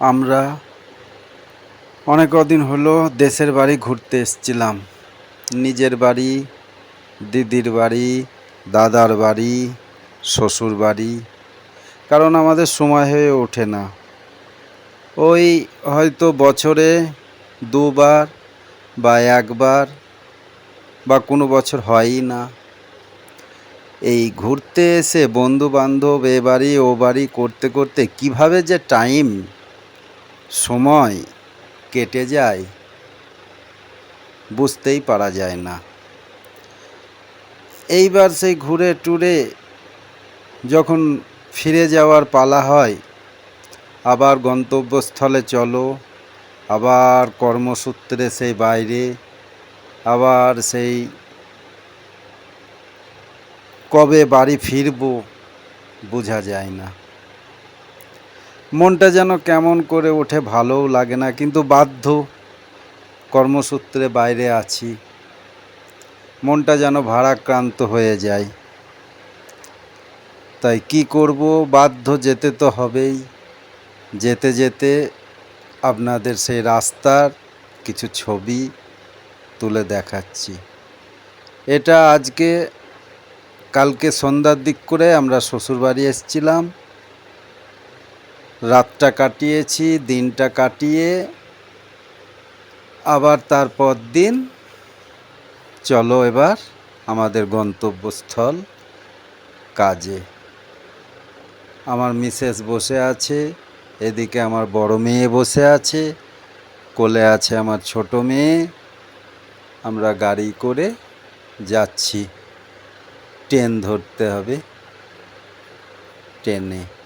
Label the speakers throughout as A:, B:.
A: আমরা অনেক কদিন হলো দেশের বাড়ি ঘুরতে এসেছিলাম। নিজের বাড়ি, দিদির বাড়ি, দাদার বাড়ি, শ্বশুর বাড়ি। কারণ আমাদের সময় হয়ে ওঠে না। ওই হয়তো বছরে দুবার বা একবার বা কোনো বছর হয়ই না। এই ঘুরতে এসে বন্ধু বান্ধব এ বাড়ি ও বাড়ি করতে করতে কীভাবে যে টাইম সময় কেটে যায়, বুঝতেই পারা যায় না। এইবার সেই ঘুরে টুরে যখন ফিরে যাওয়ার পালা হয়, আবার গন্তব্যস্থলে চলো, আবার কর্মসূত্রে সেই বাইরে, আবার সেই কবে বাড়ি ফিরবো, বোঝা যায় না। মনটা যেন কেমন করে ওঠে ভালোও লাগে না, কিন্তু বাধ্য কর্মসূত্রে বাইরে আছি। মনটা যেন ভারাক্রান্ত হয়ে যায়। তাই কি করব? বাধ্য যেতে তো হবেই। যেতে যেতে আপনাদের সেই রাস্তার কিছু ছবি তুলে দেখাচ্ছি। এটা আজকে, কালকে সন্ধ্যার দিক করে আমরা শ্বশুরবাড়ি এসেছিলাম। রাতটা কাটিয়েছি, দিনটা কাটিয়ে, আবার তারপর দিন। চলো এবার আমাদের গন্তব্যস্থল কাজে। আমার মিসেস বসে আছে, এদিকে আমার বড় মেয়ে বসে আছে, কোলে আছে আমার ছোট মেয়ে। আমরা গাড়ি করে যাচ্ছি। ট্রেন ধরতে হবে। ট্রেনে।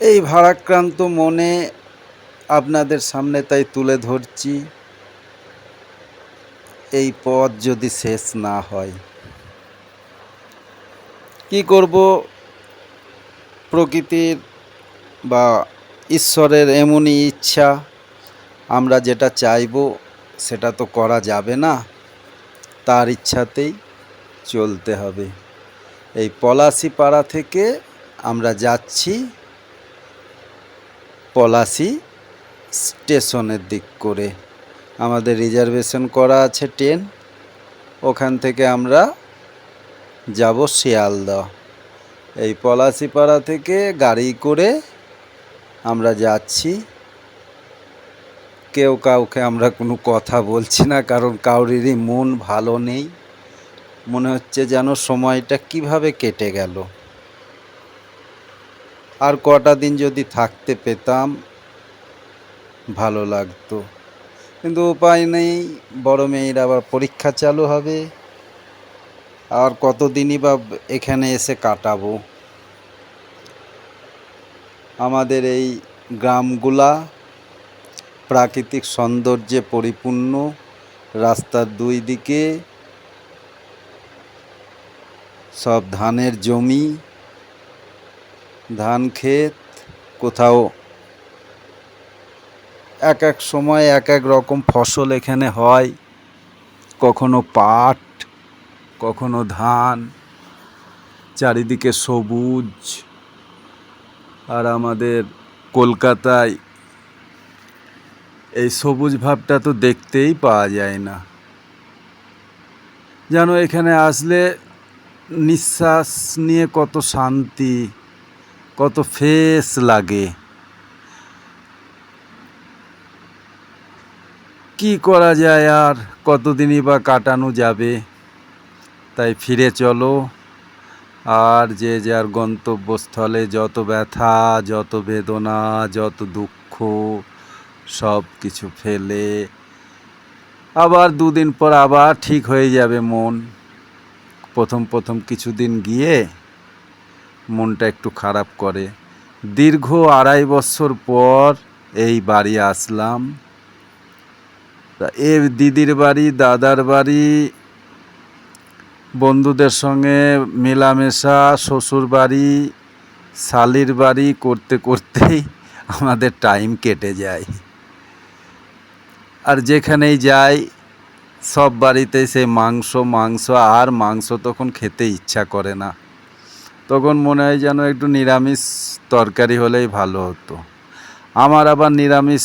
A: এই ভারাক্রান্ত মনে আপনাদের সামনে তাই তুলে ধরছি। এই পথ যদি শেষ না হয়, কি করব? প্রকৃতির বা ঈশ্বরের এমনই ইচ্ছা, আমরা যেটা চাইব সেটা তো করা যাবে না। তার ইচ্ছাতেই চলতে হবে। এই পলাশি পাড়া থেকে আমরা যাচ্ছি। পলাশি স্টেশনের দিক করে। আমাদের রিজার্ভেশন করা আছে ট্রেন। ওখান থেকে আমরা যাব শিয়ালদহ। এই পলাশিপাড়া থেকে গাড়ি করে আমরা যাচ্ছি। কেউ কাউকে আমরা কোনো কথা বলছি না, কারণ কাউরিরই মন ভালো নেই। মনে হচ্ছে যেন সময়টা কীভাবে কেটে গেল। আর কটা দিন যদি থাকতে পেতাম, ভালো লাগতো। কিন্তু উপায় নেই, বড় মেয়ের আবার পরীক্ষা চালু হবে। আর কতদিনই বা এখানে এসে কাটাবো? আমাদের এই গ্রামগুলা প্রাকৃতিক সৌন্দর্যে পরিপূর্ণ। রাস্তার দুই দিকে সব ধানের জমি ধান ক্ষেত কোথাও এক এক সময় এক এক রকম ফসল এখানে হয়। কখনো পাট, কখনো ধান, চারিদিকে সবুজ। আর আমাদের কলকাতায় এই সবুজ ভাবটা তো দেখতেই পাওয়া যায় না। যেন এখানে আসলে নিঃশ্বাস নিয়ে কত শান্তি। কত ফেস লাগে। কি করা যায় আর? কতদিনই বা কাটানো যাবে? তাই ফিরে চলো। আর যে যার গন্তব্যস্থলে যত ব্যথা, যত বেদনা, যত দুঃখ, সব কিছু ফেলে আবার দুদিন পর আবার ঠিক হয়ে যাবে মন। প্রথম প্রথম কিছুদিন গিয়ে মনটা একটু খারাপ করে। দীর্ঘ আড়াই বছর পর এই বাড়ি আসলাম। এ দিদির বাড়ি, দাদার বাড়ি, বন্ধুদের সঙ্গে মেলামেশা, শ্বশুর বাড়ি, শালির বাড়ি করতে করতেই আমাদের টাইম কেটে যায়। আর যেখানেই যাই, সব বাড়িতেই সেই মাংস মাংস, আর মাংস তখন খেতে ইচ্ছা করে না। তখন মনে হয় যেন একটু নিরামিষ তরকারি হলেই ভালো হতো। আমার আবার নিরামিষ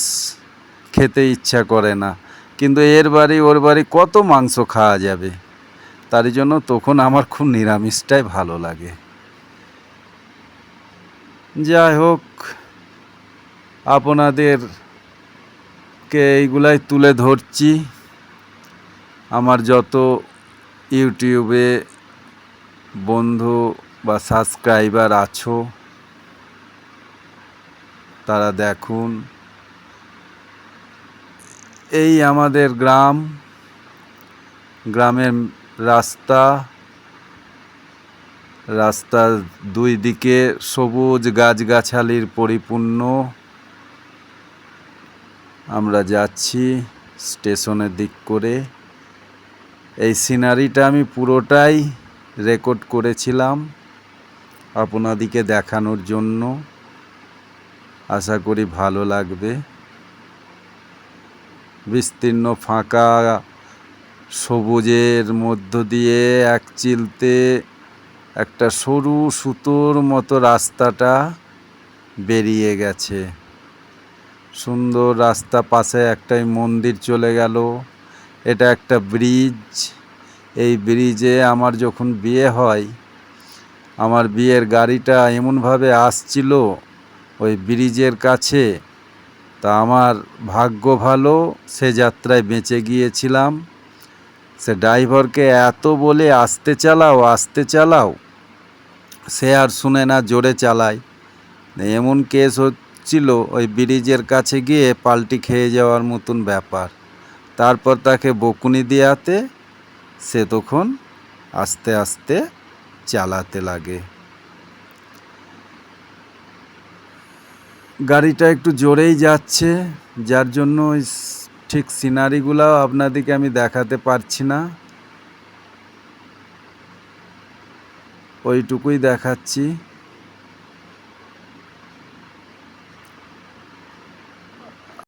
A: খেতে ইচ্ছা করে না, কিন্তু এর বাড়ি, ওর বাড়ি কত মাংস খাওয়া যাবে? তার জন্য তখন আমার খুব নিরামিষটাই ভালো লাগে। যাই হোক, আপনাদেরকে এইগুলাই তুলে ধরছি। আমার যত ইউটিউবে বন্ধু বা সাবস্ক্রাইবার আছো, তারা দেখুন। এই আমাদের গ্রাম, গ্রামের রাস্তা, রাস্তার দুই দিকে সবুজ গাছগাছালির পরিপূর্ণ। আমরা যাচ্ছি স্টেশনের দিক করে। এই সিনারিটা আমি পুরোটাই রেকর্ড করেছিলাম। আপনাদিকে দেখানোর জন্য আশা করি ভালো লাগবে। বিস্তীর্ণ ফাঁকা সবুজের মধ্য দিয়ে এক চিলতে একটা সরু সুতোর মতো রাস্তাটা বেরিয়ে গেছে। সুন্দর রাস্তা পাশে একটাই মন্দির চলে গেল। এটা একটা ব্রিজ। এই ব্রিজে আমার যখন বিয়ে হয় আমার বিয়ের গাড়িটা এমনভাবে আসছিল ওই ব্রিজের কাছে, তা আমার ভাগ্য ভালো, সে যাত্রায় বেঁচে গিয়েছিলাম। সে ড্রাইভারকে এত বলে, আসতে চালাও আসতে চালাও। সে আর শুনে না, জোরে চালায়। এমন কেস হচ্ছিল ওই ব্রিজের কাছে গিয়ে পাল্টি খেয়ে যাওয়ার মতন ব্যাপার। তারপর তাকে বকুনি দেওয়াতে সে তখন আস্তে আস্তে চালাতে লাগে। গাড়িটা একটু জোরেই যাচ্ছে, যার জন্য ঠিক সিনারিগুলাও আপনাদেরকে আমি দেখাতে পারছি না। ওইটুকুই দেখাচ্ছি।